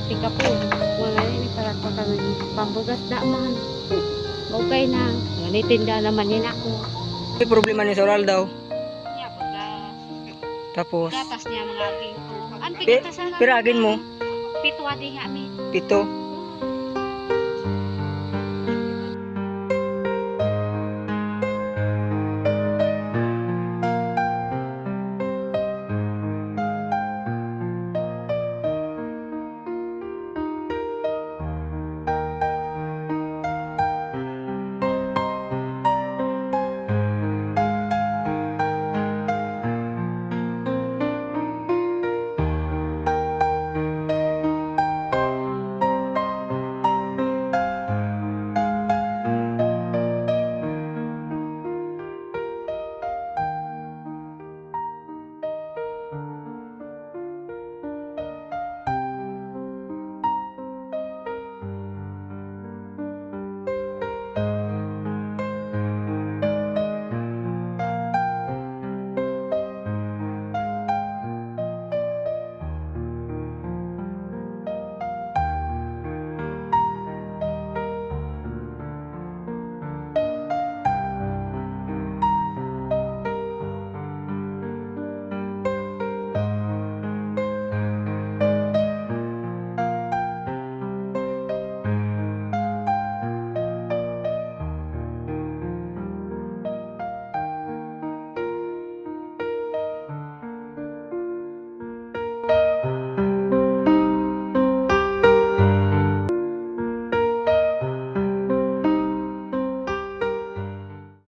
Pika po. Wala ini para ko kami pambugas da man. Okay na. Ganitinda naman yun ako. May problema ni Soral daw. Niya pagka Tapos, gatas niya mga aging ko. An Pi- pigita sa piragin mo, Pito adi nga mi. pito.